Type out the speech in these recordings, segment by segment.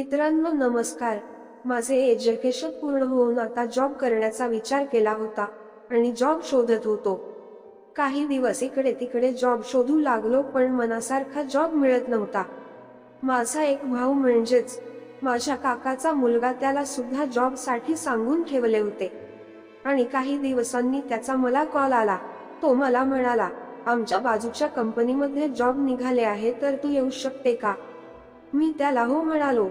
मित्रांनो नमस्कार. माझे एज्युकेशन पूर्ण होऊन आता जॉब करण्याचा विचार केला होता आणि जॉब शोधत होतो. काही दिवस इकडे तिकडे जॉब शोधू लागलो पण मनासारखा जॉब मिळत नव्हता. माझा एक भाऊ म्हणजेच माझ्या काकाचा मुलगा त्याला सुद्धा जॉबसाठी सांगून ठेवले होते. आणि काही दिवसांनी त्याचा मला कॉल आला. तो मला म्हणाला आमच्या बाजूच्या कंपनीमध्ये जॉब निघाले आहे तर तू येऊ शकते का? मी त्याला हो म्हणालो.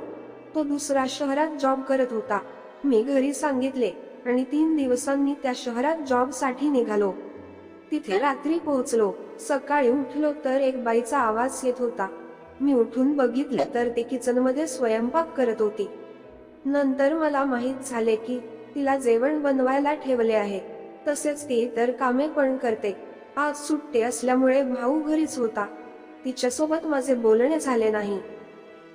तो दुसऱ्या शहरात जॉब करत होता. मी घरी सांगितले आणि तीन दिवसांनी त्या शहरात जॉबसाठी निघालो. तिथे रात्री पोहोचलो. सकाळी उठलो तर एक बाईचा आवाज येत होता. मी उठून बघितलं तर ती किचनमध्ये स्वयंपाक करत होती. नंतर मला माहीत झाले की तिला जेवण बनवायला ठेवले आहे. तसेच ती इतर कामे पण करते. आज सुट्टी असल्यामुळे भाऊ घरीच होता. तिच्यासोबत माझे बोलणे झाले नाही.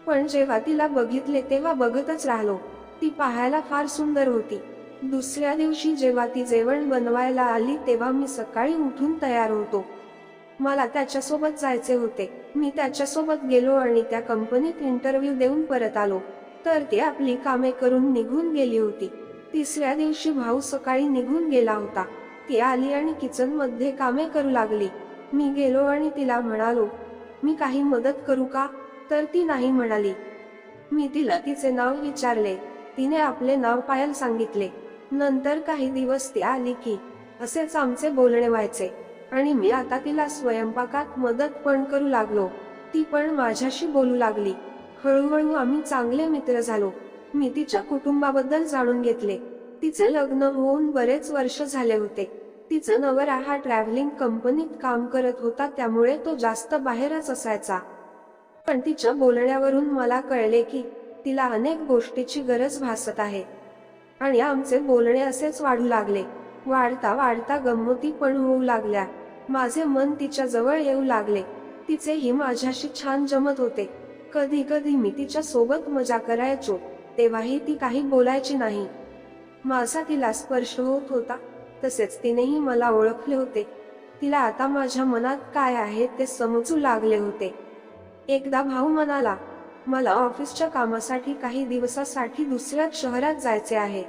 पण जेव्हा तिला बघितले तेव्हा बघतच राहिलो. ती पाहायला फार सुंदर होती. दुसऱ्या दिवशी जेव्हा ती जेवण बनवायला आली तेव्हा मी सकाळी उठून तयार होतो. मला त्याच्यासोबत जायचे होते. मी त्याच्यासोबत गेलो आणि त्या कंपनीत इंटरव्ह्यू देऊन परत आलो. तर ती आपली कामे करून निघून गेली होती. तिसऱ्या दिवशी भाऊ सकाळी निघून गेला होता. ती आली आणि किचनमध्ये कामे करू लागली. मी गेलो आणि तिला म्हणालो मी काही मदत करू का? तर ती नाही म्हणाली. मी तिला तिचे नाव विचारले. तिने आपले नाव पायल सांगितले. नंतर काही दिवस ती आली की असेच आमचे बोलणे व्हायचे. आणि मी आता तिला स्वयंपाकात मदत पण करू लागलो. ती पण माझ्याशी बोलू लागली. हळूहळू आम्ही चांगले मित्र झालो. मी तिच्या कुटुंबाबद्दल जाणून घेतले. तिचे लग्न होऊन बरेच वर्ष झाले होते. तिचं नवरा हा ट्रॅव्हलिंग कंपनीत काम करत होता त्यामुळे तो जास्त बाहेरच असायचा. पण तिच्या बोलण्यावरून मला कळले की तिला अनेक गोष्टीची गरज भासत आहे. आणि आमचे बोलणे असेच वाढू लागले. वाढता वाढता गमती पण होऊ लागल्या. माझे मन तिच्या जवळ येऊ लागले. तिचेही माझ्याशी छान जमत होते. कधी कधी मी तिच्या सोबत मजा करायचो तेव्हाही ती काही बोलायची नाही. माझा तिला स्पर्श होत होता. तसेच तिनेही मला ओळखले होते. तिला आता माझ्या मनात काय आहे ते समजू लागले होते. एकदा भाऊ म्हणाला मला ऑफिसच्या कामासाठी काही दिवसासाठी दुसऱ्या शहरात जायचे आहे.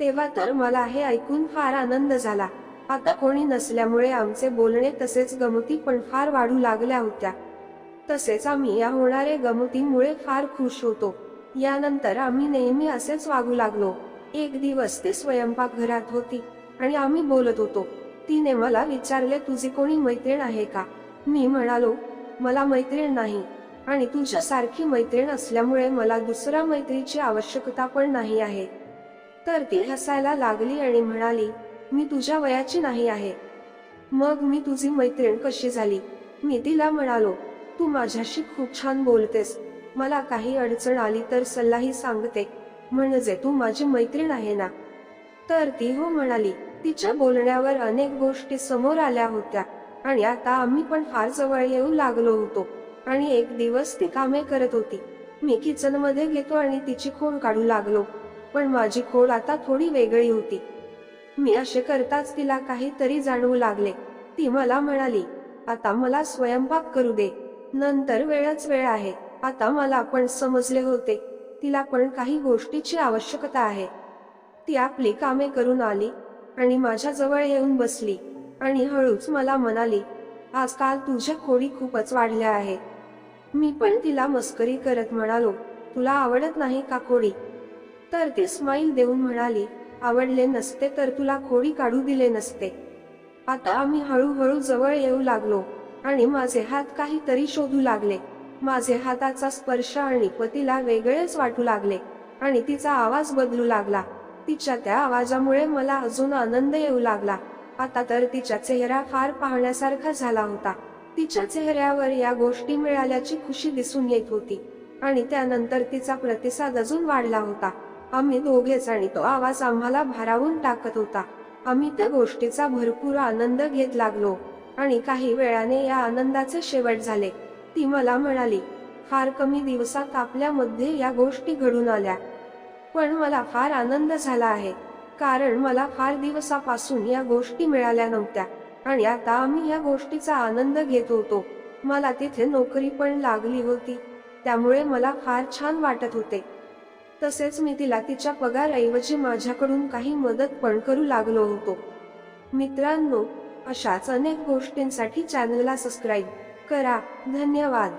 तेव्हा तर मला हे ऐकून फार आनंद झाला. आता कोणी नसल्यामुळे आमचे बोलणे तसेच गमती पण फार वाढू लागल्या होत्या. तसेच आम्ही या होणारे गमतीमुळे फार खुश होतो. यानंतर आम्ही नेहमी असेच वागू लागलो. एक दिवस ते स्वयंपाकघरात होती आणि आम्ही बोलत होतो. तिने मला विचारले तुझी कोणी मैत्रीण आहे का? मी म्हणालो मला मैत्रीण नाही. आणि तुझ्यासारखी मैत्रीण असल्यामुळे मला दुसऱ्या मैत्रीची आवश्यकता पण नाही आहे. तर ती हसायला लागली आणि म्हणाली मी तुझ्या वयाची नाही आहे. मग मी तुझी मैत्रीण कशी झाली? मी तिला म्हणालो तू माझ्याशी खूप छान बोलतेस. मला काही अडचण आली तर सल्लाही सांगते. म्हणजे तू माझी मैत्रीण आहे ना? तर ती हो म्हणाली. तिच्या बोलण्यावर अनेक गोष्टी समोर आल्या होत्या. आणि आता आम्ही पण फार जवळ येऊ लागलो होतो. आणि एक दिवस ती कामे करत होती. मी किचनमध्ये घेतो आणि तिची खोड काढू लागलो. पण माझी खोड आता थोडी वेगळी होती. मी असे करताच तिला काहीतरी जाणवू लागले. ती मला म्हणाली आता मला स्वयंपाक करू दे. नंतर वेळच वेळ आहे. आता मला पण समजले होते. तिला पण काही गोष्टीची आवश्यकता आहे. ती आपली कामे करून आली आणि माझ्याजवळ येऊन बसली. आणि हळूच मला म्हणाली आजकाल तुझ्या खोडी खूपच वाढल्या आहेत मी पण तिला मस्करी करत म्हणालो तुला आवडत नाही का खोडी तर ती स्माईल देऊन म्हणाली आवडले नसते तर तुला खोडी काढू दिले नसते. आता आम्ही हळूहळू जवळ येऊ लागलो आणि माझे हात काहीतरी शोधू लागले. माझे हाताचा स्पर्श आणि पतीला वेगळेच वाटू लागले आणि तिचा आवाज बदलू लागला. तिच्या त्या आवाजामुळे मला अजून आनंद येऊ लागला. आता तर तिचा चेहरा फार पाहण्यासारखा झाला होता. तिच्या चेहऱ्यावर या गोष्टी मिळाल्याची खुशी दिसून येत होती आणि त्यानंतर तिचा प्रतिसाद अजून वाढला होता. आम्ही दोघेच आणि तो आवाज आम्हाला भारावून टाकत होता. आम्ही त्या गोष्टीचा भरपूर आनंद घेत लागलो आणि काही वेळाने या आनंदाचे शेवट झाले. ती मला म्हणाली फार कमी दिवसात आपल्यामध्ये या गोष्टी घडून आल्या. पण मला फार आनंद झाला आहे. कारण मला फार दिवसापासून या गोष्टी मिळाल्या नव्हत्या. आणि आता आम्ही या गोष्टीचा आनंद घेत होतो. मला तिथे नोकरी पण लागली होती. त्यामुळे मला फार छान वाटत होते. तसेच मी तिला तिच्या पगारऐवजी माझ्याकडून काही मदत पण करू लागलो होतो. मित्रांनो अशाच अनेक गोष्टींसाठी चॅनलला सबस्क्राईब करा. धन्यवाद.